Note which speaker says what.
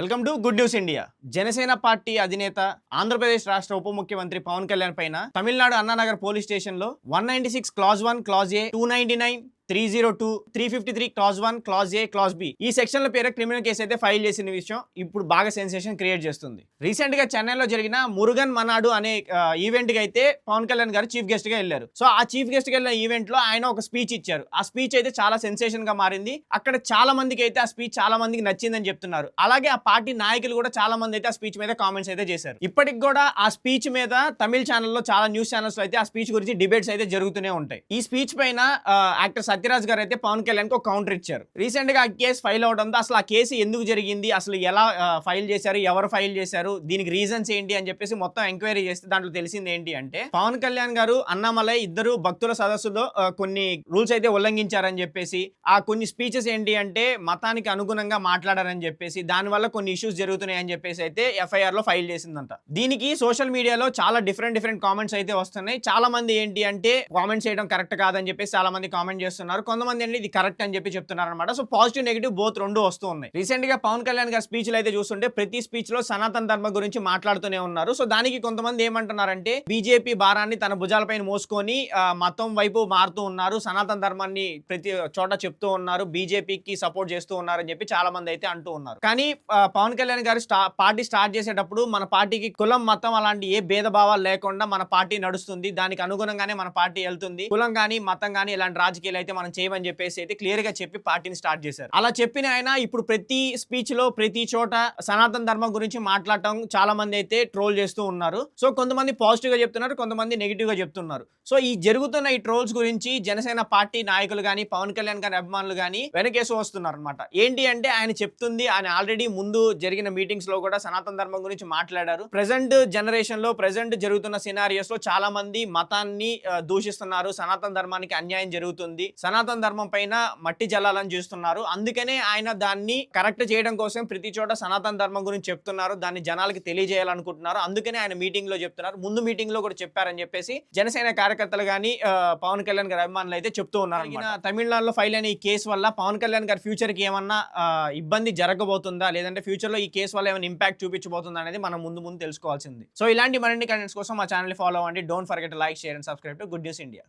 Speaker 1: Welcome to good news India. Janasena party అధినేత ఆంధ్రప్రదేశ్ రాష్ట్ర ఉప ముఖ్యమంత్రి పవన్ కళ్యాణ్ పైన తమిళనాడు అన్నానగర్ పోలీస్ స్టేషన్లో one ninety six clause one clause A two ninety nine three zero two three fifty three clause one clause A clause B. ఈ సెక్షన్ల పేరు criminal case అయితే ఫైల్ చేసిన విషయం ఇప్పుడు బాగా సెన్సేషన్ క్రియేట్ చేస్తుంది. రీసెంట్గా చెన్నైలో జరిగిన మురుగన్ మనాడు అనే ఈవెంట్కి అయితే పవన్ కళ్యాణ్ గారు చీఫ్ గెస్ట్గా వెళ్ళారు. సో ఆ చీఫ్ గెస్ట్కి వెళ్ళిన ఈవెంట్లో ఆయన ఒక స్పీచ్ ఇచ్చారు. ఆ స్పీచ్ అయితే చాలా సెన్సేషన్గా మారింది. అక్కడ చాలా మందికి అయితే ఆ స్పీచ్ చాలా మందికి నచ్చిందని చెప్తున్నారు. అలాగే ఆ పార్టీ నాయకులు కూడా చాలా మంది అయితే ఆ స్పీచ్ మీద కామెంట్స్ అయితే చేశారు. ఇప్పటికి కూడా ఆ స్పీచ్ మీద తమిళ ఛానల్లో చాలా న్యూస్ ఛానల్స్ అయితే ఆ స్పీచ్ గురించి డిబేట్స్ అయితే జరుగుతూనే ఉంటాయి. ఈ స్పీచ్ పైన ఆ, యాక్టర్ సత్యరాజ్ గారు అయితే పవన్ కళ్యాణ్కి ఒక కౌంటర్ ఇచ్చారు. రీసెంట్గా ఆ కేసు ఫైల్ అవడంతో అసలు ఆ కేసు ఎందుకు జరిగింది అసలు ఎలా ఫైల్ చేశారు ఎవరు ఫైల్ చేశారు దీనికి రీజన్స్ ఏంటి అని చెప్పేసి మొత్తం ఎంక్వైరీ చేస్తే దాంట్లో తెలిసింది ఏంటి అంటే పవన్ కళ్యాణ్ గారు అన్నామలై ఇద్దరు భక్తుల సదస్సులో కొన్ని రూల్స్ అయితే ఉల్లంఘించారని చెప్పేసి ఆ కొన్ని స్పీచెస్ ఏంటి అంటే మతానికి అనుగుణంగా మాట్లాడారని చెప్పేసి దానివల్ల కొన్ని ఇష్యూస్ జరుగుతున్నాయని చెప్పేసి అయితే ఎఫ్ఐఆర్లో ఫైల్ చేసిందంట. దీనికి సోషల్ మీడియాలో చాలా డిఫరెంట్ డిఫరెంట్ కామెంట్స్ అయితే వస్తున్నాయి. చాలా మంది ఏంటి అంటే కామెంట్స్ చేయడం కరెక్ట్ కాదని చెప్పేసి చాలా మంది కామెంట్ చేస్తున్నారు. కొంతమంది అండి ఇది కరెక్ట్ అని చెప్పి చెప్తున్నారు అనమాట సో పాజిటివ్ నెగిటివ్ బోత్ రెండు వస్తూ ఉన్నాయి. రీసెంట్గా పవన్ కళ్యాణ్ గారి స్పీచ్లు అయితే చూస్తుంటే ప్రతి స్పీచ్లో సనాతన ధర్మ గురించి మాట్లాడుతూనే ఉన్నారు. సో దానికి కొంతమంది ఏమంటున్నారంటే బీజేపీ భారాన్ని తన భుజాలపైన మోసుకొని మతం వైపు మారుతూ ఉన్నారు. సనాతన ధర్మాన్ని ప్రతి చోట చెప్తూ ఉన్నారు. బీజేపీకి సపోర్ట్ చేస్తూ ఉన్నారు అని చెప్పి చాలా మంది అయితే అంటూ ఉన్నారు. కానీ పవన్ కళ్యాణ్ గారు స్టా పార్టీ స్టార్ట్ చేసేటప్పుడు మన పార్టీకి కులం మతం అలాంటి ఏ భేదభావాలు లేకుండా మన పార్టీ నడుస్తుంది. దానికి అనుగుణంగానే మన పార్టీ వెళ్తుంది. కులం కానీ మతం కానీ ఇలాంటి రాజకీయాలు అయితే మనం చేయమని చెప్పేసి అయితే క్లియర్గా చెప్పి పార్టీని స్టార్ట్ చేశారు. అలా చెప్పిన ఆయన ఇప్పుడు ప్రతి స్పీచ్లో ప్రతి చోట సనాతన ధర్మం గురించి మాట్లాడటం చాలా మంది అయితే ట్రోల్ చేస్తూ ఉన్నారు. సో కొంతమంది పాజిటివ్గా చెప్తున్నారు కొంతమంది నెగిటివ్గా చెప్తున్నారు. సో ఈ జరుగుతున్న ఈ ట్రోల్స్ గురించి జనసేన పార్టీ నాయకులు కానీ పవన్ కళ్యాణ్ గారి అభిమానులు కానీ వెనకేసి వస్తున్నారు అనమాట ఏంటి అంటే ఆయన చెప్తుంది ఆయన ఆల్రెడీ ముందు జరిగిన మీటింగ్స్లో కూడా సనాతన ధర్మం గురించి మాట్లాడారు. ప్రెసెంట్ జనరేషన్లో ప్రెసెంట్ జరుగుతున్న సినారియస్లో చాలా మంది మతాన్ని దూషిస్తున్నారు. సనాతన ధర్మానికి అన్యాయం జరుగుతుంది. సనాతన ధర్మం పైన మట్టి జల్లాలని చూస్తున్నారు. అందుకనే ఆయన దాన్ని కరెక్ట్ చేయడం కోసం ప్రతి చోట సనాతన ధర్మం గురించి చెప్తున్నారు. దాన్ని జనాలకి తెలియజేయాలనుకుంటున్నారు. అందుకనే ఆయన మీటింగ్లో చెప్తున్నారు. ముందు మీటింగ్లో కూడా చెప్పారని చెప్పేసి జనసేన కార్యకర్తలు కానీ పవన్ కళ్యాణ్ గారి అభిమానులు అయితే చెప్తూ ఉన్నారు. తమిళనాడులో ఫైల్ అయిన ఈ కేసు వల్ల పవన్ కళ్యాణ్ గారి ఫ్యూచర్కి ఏమన్నా ఇబ్బంది జరగబోతుందా? లేదంటే ఫ్యూచర్లో ఈ కేసు వల్ల ఏమైనా ఇంపాక్ట్ చూపించబోతుందా అనేది మనం ముందు ముందు తెలుసుకోవాల్సింది. సో ఇలాంటి మరిన్ని కంటెంట్స్ కోసం మా ఛానల్ ఫాలో అవ్వండి. Don't forget like share and subscribe to good news India